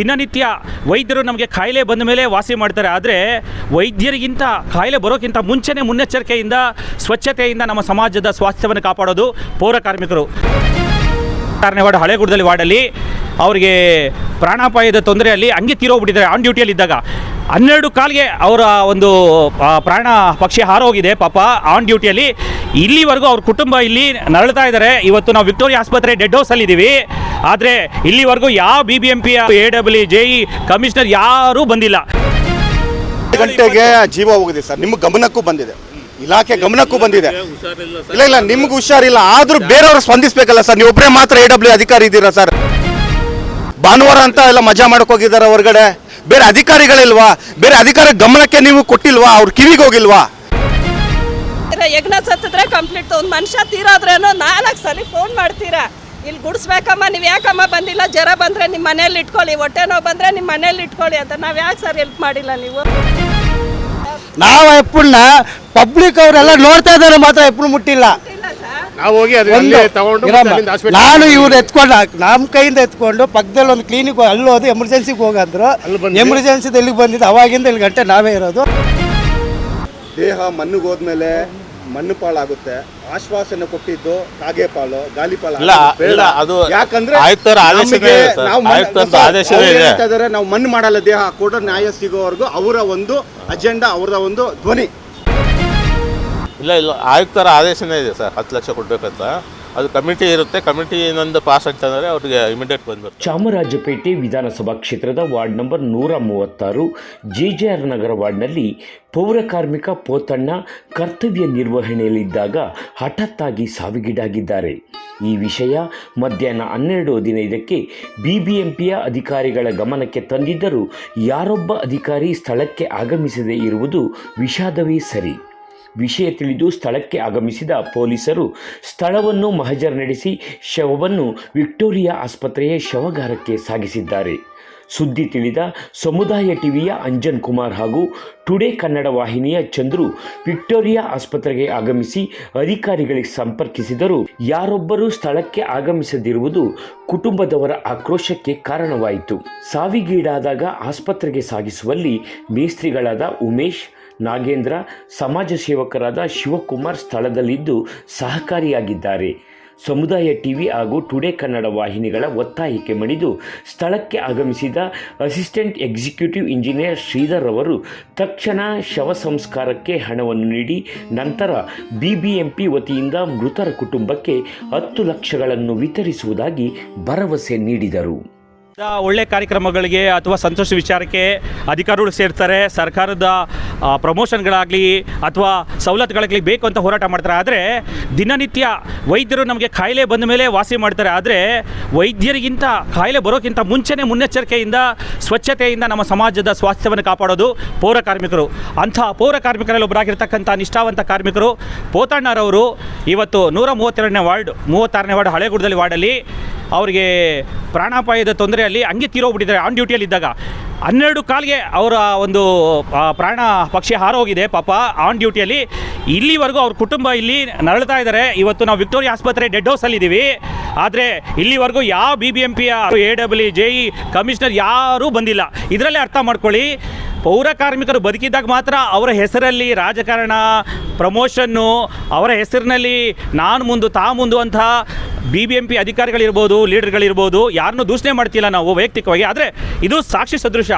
ದಿನನಿತ್ಯ ವೈದ್ಯರು ನಮಗೆ ಕಾಯಿಲೆ ಬಂದ ಮೇಲೆ ವಾಸಿ ಮಾಡ್ತಾರೆ. ಆದರೆ ವೈದ್ಯರಿಗಿಂತ ಕಾಯಿಲೆ ಬರೋಕ್ಕಿಂತ ಮುಂಚೆನೇ ಮುನ್ನೆಚ್ಚರಿಕೆಯಿಂದ, ಸ್ವಚ್ಛತೆಯಿಂದ ನಮ್ಮ ಸಮಾಜದ ಸ್ವಾಸ್ಥ್ಯವನ್ನು ಕಾಪಾಡೋದು ಪೌರ ಕಾರ್ಮಿಕರು. ಹಳೆಗುಡದಲ್ಲಿ ವಾರ್ಡಲ್ಲಿ ಅವರಿಗೆ ಪ್ರಾಣಾಪಾಯದ ತೊಂದರೆಯಲ್ಲಿ ಹಂಗೆ ತೀರೋಗ್ಬಿಟ್ಟಿದ್ದಾರೆ ಆನ್ ಡ್ಯೂಟಿಯಲ್ಲಿ ಇದ್ದಾಗ. ಹನ್ನೆರಡು ಕಾಲ್ಗೆ ಅವರ ಒಂದು ಪ್ರಾಣ ಪಕ್ಷಿ ಹಾರೋಗಿದೆ. ಪಾಪ ಆನ್ ಡ್ಯೂಟಿಯಲ್ಲಿ ಇಲ್ಲಿವರೆಗೂ ಅವ್ರ ಕುಟುಂಬ ಇಲ್ಲಿ ನರಳ್ತಾ ಇದ್ದಾರೆ. ಇವತ್ತು ನಾವು ವಿಕ್ಟೋರಿಯಾ ಆಸ್ಪತ್ರೆ ಡೆಡ್ ಹೌಸಲ್ಲಿ ಇದ್ದೀವಿ ಆದರೆ ಇಲ್ಲಿವರೆಗೂ ಯಾವ B B M P A W J E commissioner ಯಾರೂ ಬಂದಿಲ್ಲ. ಗಂಟೆಗೆ ಜೀವ ಹೋಗಿದೆ ಸರ್. ನಿಮ್ಮ ಗಮನಕ್ಕೂ ಬಂದಿದೆ. ಇಲಾಖೆ ಗಮನಕ್ಕೂ ಬಂದಿದೆ. ಇಲ್ಲ ಇಲ್ಲ, ನಿಮ್ಗೆ ಹುಷಾರಿಲ್ಲ. ಆದರೂ ಬೇರೆಯವರು ಸ್ಪಂದಿಸಬೇಕಲ್ಲ ಸರ್. ನೀವೊಬ್ಬರೇ ಮಾತ್ರ ಎ ಡಬ್ಲ್ಯೂ ಅಧಿಕಾರಿ ಇದ್ದೀರಾ ಸರ್? ಭಾನುವಾರ ಅಂತ ಎಲ್ಲ ಮಜಾ ಮಾಡಕ್ಕೆ ಹೋಗಿದ್ದಾರೆ ಹೊರಗಡೆ. ಬೇರೆ ಅಧಿಕಾರಿಗಳಿಲ್ವಾ? ಬೇರೆ ಅಧಿಕಾರಿ ಗಮನಕ್ಕೆ ನೀವು ಕೊಟ್ಟಿಲ್ವಾ? ಅವ್ರ ಕಿವಿಗೆ ಹೋಗಿಲ್ವಾ? ಯಜ್ಞ ಸತ್ತಿದ್ರೆ ಕಂಪ್ಲೀಟ್ ಒಂದು ಮನುಷ್ಯ ತೀರೋದ್ರೇನು ನಾಲ್ಕು ಸಲ ಫೋನ್ ಮಾಡ್ತೀರಾ? ಇಲ್ಲಿ ಗುಡಿಸ್ಬೇಕಮ್ಮ ನೀವು ಯಾಕಮ್ಮ ಬಂದಿಲ್ಲ? ಜ್ವರ ಬಂದರೆ ನಿಮ್ಮ ಮನೇಲಿ ಇಟ್ಕೊಳ್ಳಿ. ಹೊಟ್ಟೆ ನೋವು ಬಂದರೆ ನಿಮ್ಮ ಮನೇಲಿ ಇಟ್ಕೊಳ್ಳಿ ಅಂತ. ನಾವು ಯಾಕೆ ಸರ್ ಹೆಲ್ಪ್ ಮಾಡಿಲ್ಲ ನೀವು? ನಾವು ಎಪ್ಪನ್ನ ಪಬ್ಲಿಕ್ ಅವರೆಲ್ಲ ನೋಡ್ತಾ ಇದ್ದಾರೆ ಮಾತ್ರ ಎಪ್ಪುಳು ಮುಟ್ಟಿಲ್ಲ. ನಾವು ಹೋಗಿ ತಗೊಂಡು ಇರಮ್ಮ, ನಾನು ಇವ್ರು ಎತ್ಕೊಂಡು ನಮ್ಮ ಕೈಯಿಂದ ಎತ್ಕೊಂಡು ಪಕ್ಕದಲ್ಲಿ ಒಂದು ಕ್ಲಿನಿಕ್ ಅಲ್ಲಿ ಹೋದು ಎಮರ್ಜೆನ್ಸಿಗೆ ಹೋಗಂದ್ರು ಅಲ್ಲಿ ಬಂದ್ವಿ. ಎಮರ್ಜೆನ್ಸಿದ ಎಲ್ಲಿಗೆ ಬಂದಿದ್ದು ಅವಾಗಿಂದ ಇಲ್ಲಿ ಗಂಟೆ ನಾವೇ ಇರೋದು ದೇಹ ಮಣ್ಣಿಗೆ ಹೋದ್ಮೇಲೆ ಮಣ್ಣು ಪಾಲಾಗುತ್ತೆ ಆಶ್ವಾಸನೆ ಕೊಟ್ಟಿದ್ದು ಕಾಗೆ ಪಾಲು ಗಾಲಿ ಪಾಲು ಇಲ್ಲ, ಆಗೋದು ಬೇಡ. ಇಲ್ಲ, ಅದು ಯಾಕಂದ್ರೆ ಆಯುಕ್ತರ ಆದೇಶನೇ ನಮಗೆ ಇದೆ ಸರ್. ನಾವು ಮಣ್ಣು- ಆಯುಕ್ತರದ್ದು ಸರ್, ಆದೇಶನೇ ಅವ್ರು ಇದೆ. ಹೇಳ್ತಾ ಇದಾರೆ, ನಾವು ಮಣ್ಣು ಮಾಡಲ್ಲ ದೇಹ ಕೂಡ ನ್ಯಾಯ ಸಿಗೋವರೆಗೂ ಅವರ ಒಂದು ಅಜೆಂಡಾ ಅವರ ಒಂದು ಧ್ವನಿ ಇಲ್ಲ ಇಲ್ಲ, ಆಯುಕ್ತರ ಆದೇಶನೇ ಇದೆ ಸರ್, ಹತ್ತು ಲಕ್ಷ ಕೊಡಬೇಕಂತ. ಅದು ಕಮಿಟಿ ಇರುತ್ತೆ, ಕಮಿಟಿ ಇನ್ನೊಂದು ಪಾಸ್ ಅಂತಂದರೆ ಅವ್ರಿಗೆ ಇಮಿಡಿಯೇಟ್ ಬಂದರು ಚಾಮರಾಜಪೇಟೆ ವಿಧಾನಸಭಾ ಕ್ಷೇತ್ರದ ವಾರ್ಡ್ ನಂಬರ್ ನೂರ ಮೂವತ್ತಾರು, ಜೆ ಜೆ ಆರ್ ನಗರ ವಾರ್ಡ್ನಲ್ಲಿ ಪೌರ ಕಾರ್ಮಿಕ ಪೋತಣ್ಣ ಕರ್ತವ್ಯ ನಿರ್ವಹಣೆಯಲ್ಲಿದ್ದಾಗ ಹಠಾತ್ತಾಗಿ ಸಾವಿಗೀಡಾಗಿದ್ದಾರೆ. ಈ ವಿಷಯ ಮಧ್ಯಾಹ್ನ ಹನ್ನೆರಡು ಹದಿನೈದಕ್ಕೆ ಬಿಬಿಎಂಪಿಯ ಅಧಿಕಾರಿಗಳ ಗಮನಕ್ಕೆ ತಂದಿದ್ದರೂ ಯಾರೊಬ್ಬ ಅಧಿಕಾರಿ ಸ್ಥಳಕ್ಕೆ ಆಗಮಿಸದೇ ಇರುವುದು ವಿಷಾದವೇ ಸರಿ. ವಿಷಯ ತಿಳಿದು ಸ್ಥಳಕ್ಕೆ ಆಗಮಿಸಿದ ಪೊಲೀಸರು ಸ್ಥಳವನ್ನು ಮಹಜರ್ ನಡೆಸಿ ಶವವನ್ನು ವಿಕ್ಟೋರಿಯಾ ಆಸ್ಪತ್ರೆಯ ಶವಗಾರಕ್ಕೆ ಸಾಗಿಸಿದ್ದಾರೆ. ಸುದ್ದಿ ತಿಳಿದ ಸಮುದಾಯ ಟಿವಿಯ ಅಂಜನ್ ಕುಮಾರ್ ಹಾಗೂ ಟುಡೇ ಕನ್ನಡ ವಾಹಿನಿಯ ಚಂದ್ರು ವಿಕ್ಟೋರಿಯಾ ಆಸ್ಪತ್ರೆಗೆ ಆಗಮಿಸಿ ಅಧಿಕಾರಿಗಳಿಗೆ ಸಂಪರ್ಕಿಸಿದರೂ ಯಾರೊಬ್ಬರೂ ಸ್ಥಳಕ್ಕೆ ಆಗಮಿಸದಿರುವುದು ಕುಟುಂಬದವರ ಆಕ್ರೋಶಕ್ಕೆ ಕಾರಣವಾಯಿತು. ಸಾವಿಗೀಡಾದಾಗ ಆಸ್ಪತ್ರೆಗೆ ಸಾಗಿಸುವಲ್ಲಿ ಮೇಸ್ತ್ರಿಗಳಾದ ಉಮೇಶ್ ನಾಗೇಂದ್ರ ಸಮಾಜ ಸೇವಕರಾದ ಶಿವಕುಮಾರ್ ಸ್ಥಳದಲ್ಲಿದ್ದು ಸಹಕಾರಿಯಾಗಿದ್ದಾರೆ. ಸಮುದಾಯ ಟಿವಿ ಹಾಗೂ ಟುಡೇ ಕನ್ನಡ ವಾಹಿನಿಗಳ ಒತ್ತಾಯಕ್ಕೆ ಮಣಿದು ಸ್ಥಳಕ್ಕೆ ಆಗಮಿಸಿದ ಅಸಿಸ್ಟೆಂಟ್ ಎಕ್ಸಿಕ್ಯೂಟಿವ್ ಇಂಜಿನಿಯರ್ ಶ್ರೀಧರ್ ಅವರು ತಕ್ಷಣ ಶವ ಸಂಸ್ಕಾರಕ್ಕೆ ಹಣವನ್ನು ನೀಡಿ ನಂತರ ಬಿಬಿಎಂಪಿ ವತಿಯಿಂದ ಮೃತರ ಕುಟುಂಬಕ್ಕೆ ಹತ್ತು ಲಕ್ಷಗಳನ್ನು ವಿತರಿಸುವುದಾಗಿ ಭರವಸೆ ನೀಡಿದರು. ಒಳ್ಳೆ ಕಾರ್ಯಕ್ರಮಗಳಿಗೆ ಅಥವಾ ಸಂತೋಷ ವಿಚಾರಕ್ಕೆ ಅಧಿಕಾರಿಗಳು ಸೇರ್ತಾರೆ, ಸರ್ಕಾರದ ಪ್ರಮೋಷನ್ಗಳಾಗಲಿ ಅಥವಾ ಸವಲತ್ತುಗಳಾಗಲಿ ಬೇಕು ಅಂತ ಹೋರಾಟ ಮಾಡ್ತಾರೆ. ಆದರೆ ದಿನನಿತ್ಯ ವೈದ್ಯರು ನಮಗೆ ಕಾಯಿಲೆ ಬಂದ ಮೇಲೆ ವಾಸಿ ಮಾಡ್ತಾರೆ. ಆದರೆ ವೈದ್ಯರಿಗಿಂತ ಕಾಯಿಲೆ ಬರೋಕ್ಕಿಂತ ಮುಂಚೆನೇ ಮುನ್ನೆಚ್ಚರಿಕೆಯಿಂದ, ಸ್ವಚ್ಛತೆಯಿಂದ ನಮ್ಮ ಸಮಾಜದ ಸ್ವಾಸ್ಥ್ಯವನ್ನು ಕಾಪಾಡೋದು ಪೌರ ಕಾರ್ಮಿಕರು. ಅಂಥ ಪೌರ ಕಾರ್ಮಿಕರಲ್ಲಿ ಒಬ್ಬರಾಗಿರ್ತಕ್ಕಂಥ ನಿಷ್ಠಾವಂತ ಕಾರ್ಮಿಕರು ಪೋತಣ್ಣರವರು ಇವತ್ತು ನೂರ ಮೂವತ್ತೆರಡನೇ ವಾರ್ಡ್, ಮೂವತ್ತಾರನೇ ವಾರ್ಡ್ ಹಳೆಗುಡದಲ್ಲಿ ವಾರ್ಡಲ್ಲಿ ಅವರಿಗೆ ಪ್ರಾಣಾಪಾಯದ ತೊಂದರೆಯಲ್ಲಿ ಹಂಗೆ ತೀರೋಗ್ಬಿಟ್ಟಿದ್ದಾರೆ ಆನ್ ಡ್ಯೂಟಿಯಲ್ಲಿ ಇದ್ದಾಗ. ಹನ್ನೆರಡು ಕಾಲಿಗೆ ಅವರ ಒಂದು ಪ್ರಾಣ ಪಕ್ಷಿ ಹಾರೋಗಿದೆ ಪಾಪ ಆನ್ ಡ್ಯೂಟಿಯಲ್ಲಿ ಇಲ್ಲಿವರೆಗೂ ಅವ್ರ ಕುಟುಂಬ ಇಲ್ಲಿ ನರಳ್ತಾ ಇದ್ದಾರೆ. ಇವತ್ತು ನಾವು ವಿಕ್ಟೋರಿಯಾ ಆಸ್ಪತ್ರೆ ಡೆಡ್ ಹೌಸಲ್ಲಿದ್ದೀವಿ ಆದರೆ ಇಲ್ಲಿವರೆಗೂ ಯಾವ ಬಿ ಬಿ ಎಂ ಪಿಯ A W J E commissioner ಯಾರೂ ಬಂದಿಲ್ಲ. ಇದರಲ್ಲೇ ಅರ್ಥ ಮಾಡ್ಕೊಳ್ಳಿ. ಪೌರ ಕಾರ್ಮಿಕರು ಬದುಕಿದ್ದಾಗ ಮಾತ್ರ ಅವರ ಹೆಸರಲ್ಲಿ ರಾಜಕಾರಣ ಪ್ರಮೋಷನ್ನು ಅವರ ಹೆಸರಿನಲ್ಲಿ ನಾನು ಮುಂದು, ತಾ ಮುಂದು ಅಂತ ಬಿ ಬಿ ಎಂ ಪಿ ಅಧಿಕಾರಿಗಳಿರ್ಬೋದು, ಲೀಡರ್ಗಳಿರ್ಬೋದು, ಯಾರನ್ನೂ ದೂಷಣೆ ಮಾಡ್ತಿಲ್ಲ ನಾವು ವೈಯಕ್ತಿಕವಾಗಿ. ಆದರೆ ಇದು ಸಾಕ್ಷಿ ಸದೃಶ.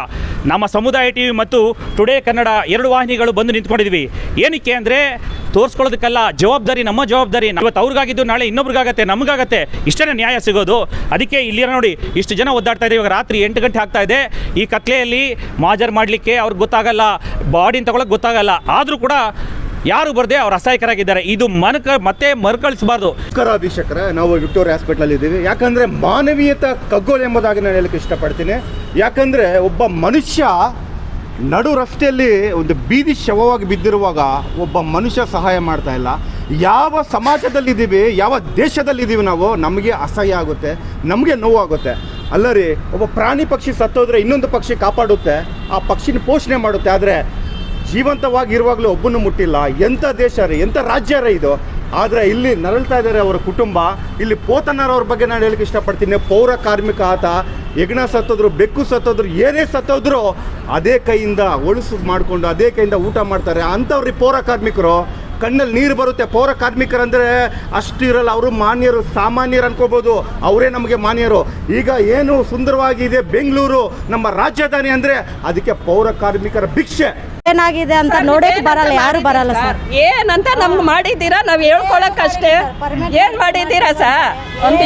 ನಮ್ಮ ಸಮುದಾಯ ಟಿ ವಿ ಮತ್ತು ಟುಡೇ ಕನ್ನಡ ಎರಡು ವಾಹಿನಿಗಳು ಬಂದು ನಿಂತ್ಕೊಂಡಿದ್ವಿ. ಏನಕ್ಕೆ ಅಂದರೆ ತೋರಿಸ್ಕೊಳ್ಳೋದಕ್ಕೆಲ್ಲ, ಜವಾಬ್ದಾರಿ, ನಮ್ಮ ಜವಾಬ್ದಾರಿ. ಇವತ್ತು ಅವ್ರಿಗಾಗಿದ್ದು ನಾಳೆ ಇನ್ನೊಬ್ರಿಗಾಗತ್ತೆ, ನಮಗಾಗತ್ತೆ. ಇಷ್ಟೇ ನ್ಯಾಯ ಸಿಗೋದು. ಅದಕ್ಕೆ ಇಲ್ಲಿ ನೋಡಿ, ಇಷ್ಟು ಜನ ಒದ್ದಾಡ್ತಾ ಇದೆ ಇವಾಗ ರಾತ್ರಿ ಎಂಟು ಗಂಟೆ ಆಗ್ತಾ ಇದೆ. ಈ ಕತ್ಲೆಯಲ್ಲಿ ಮಾಜರ್ ಮಾಡಲಿಕ್ಕೆ ಅವ್ರಿಗೆ ಗೊತ್ತಾಗಲ್ಲ, ಬಾಡಿನ ತಗೊಳಕ್ಕೆ ಗೊತ್ತಾಗಲ್ಲ. ಆದರೂ ಕೂಡ ಯಾರು ಬರದೆ ಅವ್ರು ಅಸಹಾಯಕರಾಗಿದ್ದಾರೆ. ಇದು ಮನಕ ಮತ್ತೆ ಮರುಕಳಿಸಬಾರ್ದು. ಅಭಿಷೇಕರ ನಾವು ವಿಕ್ಟೋರಿಯಾ ಹಾಸ್ಪಿಟಲ್ ಇದ್ದೀವಿ. ಯಾಕಂದ್ರೆ ಮಾನವೀಯತೆ ಕಗ್ಗೋಲು ಎಂಬುದಾಗಿ ನಾನು ಹೇಳಕ್ಕೆ ಇಷ್ಟಪಡ್ತೀನಿ. ಯಾಕಂದ್ರೆ ಒಬ್ಬ ಮನುಷ್ಯ ನಡು ರಸ್ತೆಯಲ್ಲಿ ಒಂದು ಬೀದಿ ಶವವಾಗಿ ಬಿದ್ದಿರುವಾಗ ಒಬ್ಬ ಮನುಷ್ಯ ಸಹಾಯ ಮಾಡ್ತಾ ಇಲ್ಲ. ಯಾವ ಸಮಾಜದಲ್ಲಿದ್ದೀವಿ, ಯಾವ ದೇಶದಲ್ಲಿದ್ದೀವಿ ನಾವು, ನಮಗೆ ಅಸಹ್ಯ ಆಗುತ್ತೆ, ನಮಗೆ ನೋವಾಗುತ್ತೆ. ಅಲ್ಲ ರೀ ಒಬ್ಬ ಪ್ರಾಣಿ ಪಕ್ಷಿ ಸತ್ತೋದ್ರೆ ಇನ್ನೊಂದು ಪಕ್ಷಿ ಕಾಪಾಡುತ್ತೆ. ಆ ಪಕ್ಷಿನ ಪೋಷಣೆ ಮಾಡುತ್ತೆ. ಆದರೆ ಜೀವಂತವಾಗಿ ಇರುವಾಗಲೂ ಒಬ್ಬನು ಮುಟ್ಟಿಲ್ಲ. ಎಂಥ ದೇಶ ರೀ? ಎಂಥ ರಾಜ್ಯ ರೀ ಇದು? ಆದರೆ ಇಲ್ಲಿ ನರಳ್ತಾ ಇದ್ದಾರೆ ಅವರ ಕುಟುಂಬ. ಇಲ್ಲಿ ಪೋತನರವ್ರ ಬಗ್ಗೆ ನಾನು ಹೇಳಕ್ಕೆ ಇಷ್ಟಪಡ್ತೀನಿ. ಪೌರ ಕಾರ್ಮಿಕ ಆತ ಹೆಗ್ಣ ಸತ್ತೋದ್ರು, ಬೆಕ್ಕು ಸತ್ತೋದ್ರು, ಏನೇ ಸತ್ತೋದ್ರು ಅದೇ ಕೈಯಿಂದ ಒಳಸು ಮಾಡಿಕೊಂಡು, ಅದೇ ಕೈಯಿಂದ ಊಟ ಮಾಡ್ತಾರೆ. ಅಂಥವ್ರಿ ಪೌರ ಕಾರ್ಮಿಕರು. ಕಣ್ಣಲ್ಲಿ ನೀರು ಬರುತ್ತೆ. ಪೌರ ಕಾರ್ಮಿಕರಂದರೆ ಅಷ್ಟು ಇರಲ್ಲ. ಅವರು ಮಾನ್ಯರು, ಸಾಮಾನ್ಯರು ಅನ್ಕೋಬೋದು. ಅವರೇ ನಮಗೆ ಮಾನ್ಯರು. ಈಗ ಏನು ಸುಂದರವಾಗಿದೆ ಬೆಂಗಳೂರು, ನಮ್ಮ ರಾಜಧಾನಿ ಅಂದರೆ ಅದಕ್ಕೆ ಪೌರ ಕಾರ್ಮಿಕರ ಭಿಕ್ಷೆ. ಏನಾಗಿದೆ ಅಂತ ನೋಡಕ್ ಬರಲ್ಲ ಯಾರು ಬರಲ್ಲ ಸರ್? ಏನಂತ ನಮ್ಗೆ ಮಾಡಿದ್ದೀರಾ? ನಾವು ಹೇಳ್ಕೊಳಕ್ ಅಷ್ಟೇ. ಏನ್ ಮಾಡಿದ್ದೀರಾ ಸರ್?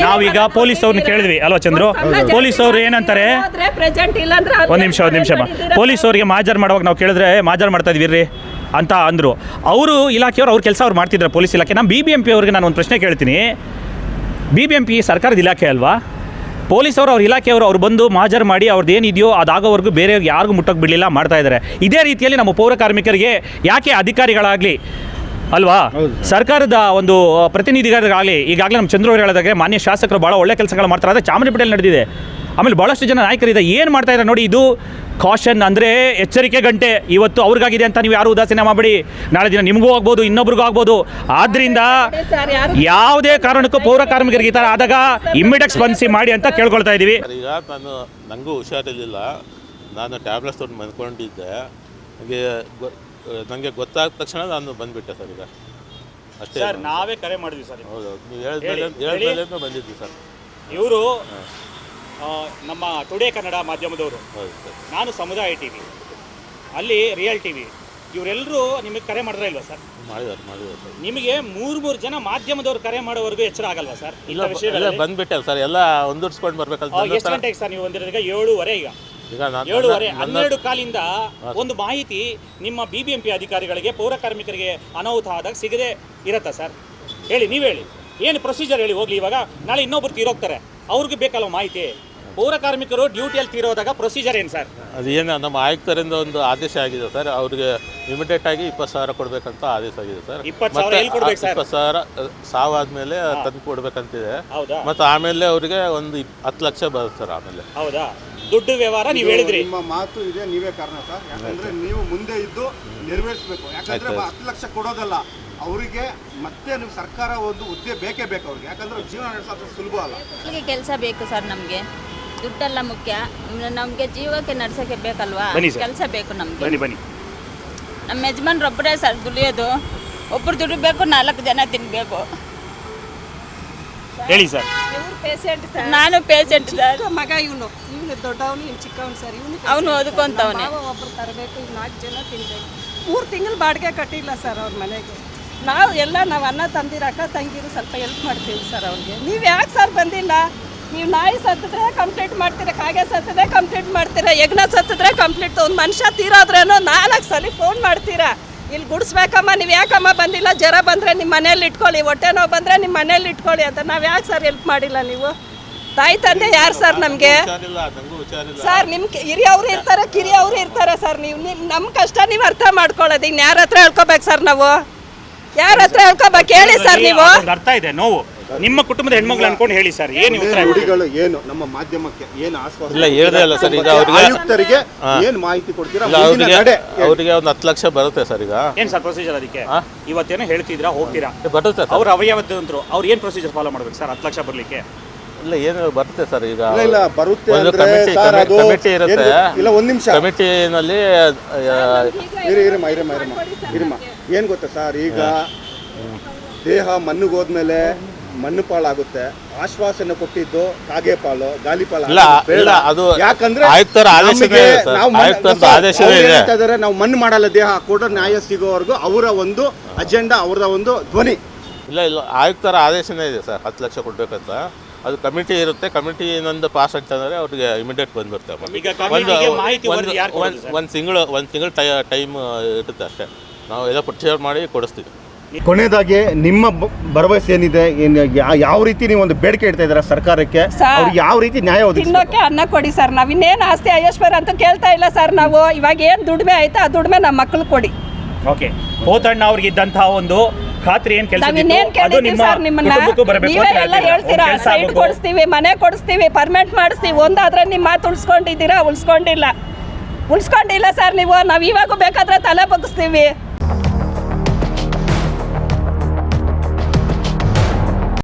ನಾವೀಗ ಪೊಲೀಸ್ ಅವ್ರನ್ನ ಕೇಳಿದ್ವಿ. ಅಲ್ವಾ ಚಂದ್ರು? ಪೊಲೀಸ್ ಅವ್ರು ಏನಂತಾರೆ? ಪ್ರೆಸೆಂಟ್ ಇಲ್ಲ ಅಂದ್ರೆ ಒಂದು ನಿಮಿಷ ಒಂದು ನಿಮಿಷ ಪೊಲೀಸ್ ಅವ್ರಿಗೆ ಮಾಜರ್ ಮಾಡುವಾಗ ನಾವು ಕೇಳಿದ್ರೆ ಮಾಜರ್ ಮಾಡ್ತಾ ಇದೀವಿ ರೀ ಅಂತ ಅಂದರು. ಅವರು ಇಲಾಖೆಯವರು ಅವ್ರ ಕೆಲಸ ಅವ್ರು ಮಾಡ್ತಿದ್ರು ಪೊಲೀಸ್ ಇಲಾಖೆ. ನಾನು ಬಿ ಬಿ ಎಂ ಪಿ ಅವ್ರಿಗೆ ನಾನು ಒಂದು ಪ್ರಶ್ನೆ ಕೇಳ್ತೀನಿ. ಬಿ ಬಿ ಎಂ ಪಿ ಸರ್ಕಾರದ ಇಲಾಖೆ ಅಲ್ವಾ? ಪೊಲೀಸವರು ಅವ್ರ ಇಲಾಖೆಯವರು ಅವ್ರು ಬಂದು ಮಾಜರ್ ಮಾಡಿ ಅವ್ರದ್ದು ಏನಿದೆಯೋ ಅದಾಗೋವರೆಗೂ ಬೇರೆಯವ್ರಿಗೆ ಯಾರಿಗೂ ಮುಟ್ಟಕ್ಕೆ ಬಿಡಲಿಲ್ಲ ಮಾಡ್ತಾ ಇದ್ದಾರೆ ಇದೇ ರೀತಿಯಲ್ಲಿ ನಮ್ಮ ಪೌರ ಕಾರ್ಮಿಕರಿಗೆ ಯಾಕೆ ಅಧಿಕಾರಿಗಳಾಗಲಿ? ಅಲ್ವಾ? ಸರ್ಕಾರದ ಒಂದು ಪ್ರತಿನಿಧಿಗಳಾಗಲಿ ಈಗಾಗಲೇ ನಮ್ಮ ಚಂದ್ರವರು ಹೇಳಿದಾಗೆ ಮಾನ್ಯ ಶಾಸಕರು ಭಾಳ ಒಳ್ಳೆ ಕೆಲಸಗಳು ಮಾಡ್ತಾರೆ. ಚಾಮರಾಜಪೇಟೆಯಲ್ಲಿ ನಡೆದಿದೆ. ಆಮೇಲೆ ಭಾಳಷ್ಟು ಜನ ನಾಯಕರಿದೆ. ಏನು ಮಾಡ್ತಾ ಇದ್ದಾರೆ ನೋಡಿ ಇದು? ಕಾಷನ್ ಅಂದರೆ ಎಚ್ಚರಿಕೆ ಗಂಟೆ. ಇವತ್ತು ಅವ್ರಿಗಾಗಿದೆ ಅಂತ ನೀವು ಯಾರು ಉದಾಸೀನ ಮಾಡಬೇಡಿ. ನಾಳೆ ದಿನ ನಿಮಗೂ ಆಗ್ಬೋದು ಇನ್ನೊಬ್ರಿಗೂ ಆಗ್ಬೋದು. ಆದ್ದರಿಂದ ಸರ್ ಯಾವುದೇ ಕಾರಣಕ್ಕೂ ಪೌರ ಕಾರ್ಮಿಕರಿಗೆ ಈ ಥರ ಆದಾಗ ಇಮ್ಮಿಡಿಯೇಟ್ ಸ್ಪಂದಿಸಿ ಮಾಡಿ ಅಂತ ಕೇಳ್ಕೊಳ್ತಾ ಇದ್ದೀವಿ ಈಗ ನಾನು ನನಗೂ ಹುಷಾರಿರಲಿಲ್ಲ. ನಾನು ಟ್ಯಾಬ್ಲೆಟ್ಸ್ ತೊಗೊಂಡು ಮನ್ಕೊಂಡಿದ್ದೆ ನನಗೆ ನನಗೆ ಗೊತ್ತಾದ ತಕ್ಷಣ ನಾನು ಬಂದುಬಿಟ್ಟೆ ಸರ್ ಈಗ. ಅಷ್ಟೇ ಸರ್ ನಾವೇ ಕರೆ ಮಾಡಿದ್ವಿ ಸರ್ ಹೌದು ನೀವು ಹೇಳಿದ್ಮೇಲೆ ಹೇಳಿ, ಹೇಳಿದ್ಮೇಲೆ ಬಂದಿದ್ವಿ ಸರ್. ಇವರು ನಮ್ಮ ಟುಡೇ ಕನ್ನಡ ಮಾಧ್ಯಮದವರು. ನಾನು ಸಮುದಾಯ ಟಿ ವಿ ಅಲ್ಲಿ ರಿಯಲ್ ಟಿ ವಿ ಇವರೆಲ್ಲರೂ ನಿಮಗೆ ಕರೆ ಮಾಡಿದ್ರೆ ಇಲ್ವಾ ಸರ್? ಸರ್. ನಿಮಗೆ ಮೂರು ಮೂರು ಜನ ಮಾಧ್ಯಮದವ್ರು ಕರೆ ಮಾಡೋವರೆಗೂ ಎಚ್ಚರ ಆಗಲ್ವಾ ಸರ್? ಇಲ್ಲ ವಿಷಯಗಳಲ್ಲಿ? ಬಂದ್ಬಿಟ್ಟೆ ಸರ್. ಎಲ್ಲ ಹೊಂದಿಸ್ಕೊಂಡು ಬರ್ಬೇಕಂತ ಎಷ್ಟು ಗಂಟೆಗೆ ಸರ್ ನೀವು ಬಂದಿರೋದೀಗ ಏಳುವರೆ ಈಗ. ಈಗ ನಾನು ಏಳುವರೆ ಹನ್ನೆರಡು ಕಾಲಿಂದ ಒಂದು ಮಾಹಿತಿ ನಿಮ್ಮ ಬಿ ಬಿ ಎಂ ಪಿ ಅಧಿಕಾರಿಗಳಿಗೆ ಪೌರ ಕಾರ್ಮಿಕರಿಗೆ ಅನಾಹುತ ಆದಾಗ ಸಿಗದೆ ಇರತ್ತಾ ಸರ್? ಹೇಳಿ ನೀವು ಹೇಳಿ. ಏನು ಪ್ರೊಸೀಜರ್ ಹೇಳಿ ಹೋಗ್ಲಿ ಇವಾಗ? ನಾಳೆ ಇನ್ನೊಬ್ರು ತೀರೋಗ್ತಾರೆ. ಅವ್ರಿಗೆ ಬೇಕಲ್ಲ ಮಾಹಿತಿ? ಪೌರ ಕಾರ್ಮಿಕರು ಡ್ಯೂಟಿಯಲ್ಲಿ ತೀರೋದಾಗ ಪ್ರೊಸೀಜರ್ ಏನು ಸರ್? ಅದು ಏನು ನಮ್ಮ ಆಯುಕ್ತರಿಂದ ಒಂದು ಆದೇಶ ಆಗಿದೆ ಸರ್. ಅವ್ರಿಗೆ ಇಮಿಡಿಯೇಟ್ ಆಗಿ ಇಪ್ಪತ್ತು ಸಾವಿರ ಕೊಡಬೇಕಂತ ಆದೇಶ ಆಗಿದೆ ಸರ್. ಇಪ್ಪತ್ತು ಸಾವಿರ ಎಲ್ಲಿ ಕೊಡ್ಬೇಕು ಸರ್? ಇಪ್ಪತ್ತು ಸಾವಿರ ಸಾವಾದ್ಮೇಲೆ ತಂದು ಕೊಡ್ಬೇಕಂತಿದೆ. ಹೌದಾ? ಮತ್ತು ಆಮೇಲೆ ಅವರಿಗೆ ಒಂದು ಇಪ್- ಹತ್ತು ಲಕ್ಷ ಬರುತ್ತೆ ಸರ್ ಆಮೇಲೆ. ಹೌದಾ? ದುಡ್ಡು ವ್ಯವಹಾರ ನೀವು ಹೇಳಿದ್ರಿ. ನಿಮ್ಮ ಮಾತು ಇದೆ ನೀವೇ ಕಾರಣ ಸರ್. ಯಾಕಂದ್ರೆ ನೀವು ಮುಂದೆ ಇದ್ದು ನೆರವೇರಿಸಬೇಕು. ಯಾಕಂದ್ರೆ ಆಯ್ತು. ಹತ್ತು ಲಕ್ಷ ಕೊಡೋದಲ್ಲ ಅವರಿಗೆ ಮತ್ತೆ ನೀವು ಸರ್ಕಾರ ಒಂದು ಹುದ್ದೆ ಬೇಕೇ ಬೇಕು ಅವ್ರಿಗೆ. ಯಾಕಂದ್ರೆ ಜೀವನ ನಡೆಸೋದು ಸುಲಭ ಅಲ್ಲ. ಮಕ್ಕಳಿಗೆ ಕೆಲಸ ಬೇಕು ಸರ್ ನಮಗೆ? ದುಡ್ಡೆಲ್ಲ ಮುಖ್ಯ. ನಮಗೆ ಜೀವಕ್ಕೆ ನಡ್ಸೋಕ್ಕೆ ಬೇಕಲ್ವಾ? ಬನ್ನಿ ಸರ್. ಕೆಲಸ ಬೇಕು ನಮಗೆ. ಬನ್ನಿ ಬನ್ನಿ. ನಮ್ಮ ಯಜಮಾನ್ರೊಬ್ಬರೇ ಸರ್ ದುಡಿಯೋದು. ಒಬ್ಬರು ದುಡಿಬೇಕು ನಾಲ್ಕು ಜನ ತಿನ್ನಬೇಕು ಹೇಳಿ ಸರ್. ಇವ್ರು ಪೇಷಂಟ್ ಸರ್. ನಾನು ಪೇಷಂಟ್ ಸರ್. ಚಿಕ್ಕ ಮಗ ಇವನು. ಇವನು ದೊಡ್ಡವನು ಇವ್ನು ಚಿಕ್ಕವನು ಸರ್. ಇವನು ಅವ್ನು ಓದ್ಕೊಂತವ್ನೆ. ಒಬ್ರು ತರಬೇಕು ಇವ್ ನಾಲ್ಕು ಜನ ತಿನ್ಬೇಕು. ಮೂರು ತಿಂಗಳು ಬಾಡಿಗೆ ಕಟ್ಟಿಲ್ಲ ಸರ್ ಅವ್ರ ಮನೆಗೆ. ನಾವು ಎಲ್ಲ ನಾವು ಅನ್ನ ತಂದಿರ ಅಕ್ಕ ತಂಗಿರು ಸ್ವಲ್ಪ ಹೆಲ್ಪ್ ಮಾಡ್ತೀವಿ ಸರ್ ಅವ್ರಿಗೆ. ನೀವು ಯಾಕೆ ಸರ್ ಬಂದಿಲ್ಲ? ನೀವು ನಾಯಿ ಸತ್ತಿದ್ರೆ ಕಂಪ್ಲೀಟ್ ಮಾಡ್ತೀರಾ ಕಾಗೆ ಸತ್ತಿದ್ರೆ ಕಂಪ್ಲೀಟ್ ಮಾಡ್ತೀರಾ ಯಜ್ಞ ಸತ್ತಿದ್ರೆ ಕಂಪ್ಲೀಟ್ ಒಂದು ಮನುಷ್ಯ ತೀರೋದ್ರೇನೋ ನಾಲ್ಕು ಸಲ ಫೋನ್ ಮಾಡ್ತೀರಾ? ಇಲ್ಲಿ ಗುಡಿಸ್ಬೇಕಮ್ಮ ನೀವು ಯಾಕಮ್ಮ ಬಂದಿಲ್ಲ? ಜ್ವರ ಬಂದರೆ ನಿಮ್ಮ ಮನೇಲಿ ಇಟ್ಕೊಳ್ಳಿ ಹೊಟ್ಟೆ ನೋವು ಬಂದರೆ ನಿಮ್ಮ ಮನೇಲಿ ಇಟ್ಕೊಳ್ಳಿ ಅಂತ ನಾವು ಯಾಕೆ ಸರ್ ಹೆಲ್ಪ್ ಮಾಡಿಲ್ಲ ನೀವು? ತಾಯಿ ತಂದೆ ಯಾರು ಸರ್ ನಮಗೆ? ಸರ್ ನಿಮ್ಮ ಹಿರಿಯವ್ರು ಇರ್ತಾರೆ ಕಿರಿಯವ್ರು ಇರ್ತಾರೆ ಸರ್ ನೀವು ನಿಮ್ಮ ನಮ್ಮ ಕಷ್ಟ ನೀವು ಅರ್ಥ ಮಾಡ್ಕೊಳ್ಳೋದು ಇನ್ನು ಯಾರ ಹತ್ರ ಹೇಳ್ಕೊಬೇಕು ಸರ್ ನಾವು? ಯಾರ ಹತ್ರ ಹೇಳ್ಕೊಬೇಕು? ಹೇಳಿ ಸರ್ ನೀವು? ಅರ್ಥ ಇದೆ ನೋವು. ನಿಮ್ಮ ಕುಟುಂಬದ ಹೆಣ್ಮಕ್ಳು ಅನ್ಕೊಂಡು ಹೇಳಿ ಸರ್ ಏನು ಉತ್ತರ ನುಡಿಗಳು ಏನು? ನಮ್ಮ ಮಾಧ್ಯಮಕ್ಕೆ ಏನು ಆಶ್ವಾಸ ಇಲ್ಲ ಹೇಳ್ದೆ ಅಲ್ಲ ಸರ್ ಈಗ ಅವ್ರಿಗೆ ಆಯುಕ್ತರಿಗೆ ಏನು ಮಾಹಿತಿ ಕೊಡ್ತೀರಾ? ಇಲ್ಲ ಮುಂದಿನ ಅವರಿಗೆ ನಡೆ ಅವರಿಗೆ ಒಂದು ಹತ್ತು ಲಕ್ಷ ಬರುತ್ತೆ ಸರ್ ಈಗ. ಏನು ಸರ್ ಪ್ರೊಸೀಜರ್ ಅದಕ್ಕೆ? ಆ? ಇವತ್ತೇನೋ ಹೇಳ್ತಿದ್ರಾ ಹೋಗ್ತೀರಾ? ಬರುತ್ತೆ ಸರ್. ಅವ್ರ ಅವಯವಂತರು ಅವ್ರು ಏನು ಪ್ರೊಸೀಜರ್ ಫಾಲೋ ಮಾಡ್ಬೇಕು ಸರ್ ಹತ್ತು ಲಕ್ಷ ಬರಲಿಕ್ಕೆ? ಇಲ್ಲ ಏನು ಬರುತ್ತೆ ಸರ್ ಈಗ. ಇಲ್ಲ ಇಲ್ಲ ಬರುತ್ತೆ ಒಂದು ಅಂದ್ರೆ ಕಮಿಟಿ ಸರ್ ಅದು ಕಮಿಟಿ ಇರುತ್ತೆ. ಏನು- ಇಲ್ಲ ಒಂದ್ ನಿಮಿಷ. ಕಮಿಟಿನಲ್ಲಿ ಇರಿ ಇರಮ್ಮ ಇರಮ್ಮ ಇರಮ್ಮ ಇರಮ್ಮ. ಏನು ಗೊತ್ತಾ ಸರ್ ಈಗ ದೇಹ ಮಣ್ಣಿಗೆ ಹೋದ್ಮೇಲೆ ಮಣ್ಣು ಪಾಲಾಗುತ್ತೆ ಆಶ್ವಾಸನೆ ಕೊಟ್ಟಿದ್ದು ಕಾಗೆ ಪಾಲು ಗಾಲಿ ಪಾಲು ಇಲ್ಲ, ಬೇಡ. ಇಲ್ಲ, ಅದು ಯಾಕಂದ್ರೆ ಆಯುಕ್ತರ ಆದೇಶ ಇದೆ ಸರ್. ನಾವು ಆದೇಶನೇ ಅವ್ರು ಇದೆ. ನಾವು ಮಣ್ಣು ಮಾಡಲ್ಲ ದೇಹ ಕೂಡ ನ್ಯಾಯ ಸಿಗೋವರೆಗೂ ಅವರ ಒಂದು ಅಜೆಂಡಾ ಅವರ ಒಂದು ಧ್ವನಿ. ಇಲ್ಲ ಇಲ್ಲ ಆಯುಕ್ತರ ಆದೇಶನೇ ಇದೆ ಸರ್. ಹತ್ತು ಲಕ್ಷ ಕೊಡ್ಬೇಕಂತ. ಅದು ಕಮಿಟಿ ಇರುತ್ತೆ. ಕಮಿಟಿ ಇನ್ನೊಂದು ಪಾಸ್ ಅಂತಂದ್ರೆ ಅವ್ರಿಗೆ ಇಮಿಡಿಯೇಟ್ ಬಂದ್ಬಿಡ್ತೇವೆ ಒಂದು ಒಂದು ತಿಂಗಳು ಒಂದು ತಿಂಗಳು ಟೈಮ್ ಇರುತ್ತೆ ಅಷ್ಟೇ. ನಾವು ಎಲ್ಲ ಪ್ರೊಸೀಜರ್ ಮಾಡಿ ಕೊಡಿಸ್ತೀವಿ. ಕೊನೆಯದಾಗಿ ನಿಮ್ಮ ಭರವಸೆ ಏನಿದೆ? ಏನು ಯಾವ ರೀತಿ ನೀವು ಒಂದು ಬೇಡಿಕೆ ಇಡ್ತಾ ಇದ್ದೀರಾ ಸರ್ಕಾರಕ್ಕೆ? ಸರ್, ಯಾವ ರೀತಿ ನ್ಯಾಯ ತಿನ್ನೋಕೆ ಅನ್ನ ಕೊಡಿ ಸರ್ ನಾವು. ಇನ್ನೇನು ಆಸ್ತಿ ಐಶ್ವರ್ಯ ಅಂತ ಕೇಳ್ತಾ ಇಲ್ಲ ಸರ್ ನಾವು. ಇವಾಗ ಏನು ದುಡಿಮೆ ಆಯ್ತಾ ಆ ದುಡಿಮೆ ನಮ್ಮ ಮಕ್ಕಳು ಕೊಡಿ. ಓಕೆ. ಹೋತಣ್ಣ ಅವ್ರಿಗಿದ್ದಂತಹ ಒಂದು ಖಾತ್ರಿ ಏನು ಕೆಲಸ ನಾವ್ ಇನ್ನೇನ್ ಅದು ನಿಮ್ಮ ಸರ್ ನಿಮ್ಮನ್ನ. ಕುಟುಂಬಕ್ಕೂ ಬರಬೇಕು ನೀವೇ ಅಂತ ಎಲ್ಲ ಹೇಳ್ತೀರಾ. ಒಂದ್ ಸೈಟ್ ಕೊಡಿಸ್ತೀವಿ ಮನೆ ಕೊಡಿಸ್ತೀವಿ ಪರ್ಮೆಂಟ್ ಮಾಡಿಸ್ತೀವಿ. ಒಂದಾದ್ರೆ ನಿಮ್ಮ ಮಾತು ಉಳಿಸ್ಕೊಂಡಿದ್ದೀರಾ? ಉಳಿಸ್ಕೊಂಡಿಲ್ಲ. ಉಳಿಸ್ಕೊಂಡಿಲ್ಲ ಸರ್ ನೀವು. ನಾವು ಇವಾಗೂ ಬೇಕಾದ್ರೆ ತಲೆ ಬಗ್ಗಿಸ್ತೀವಿ.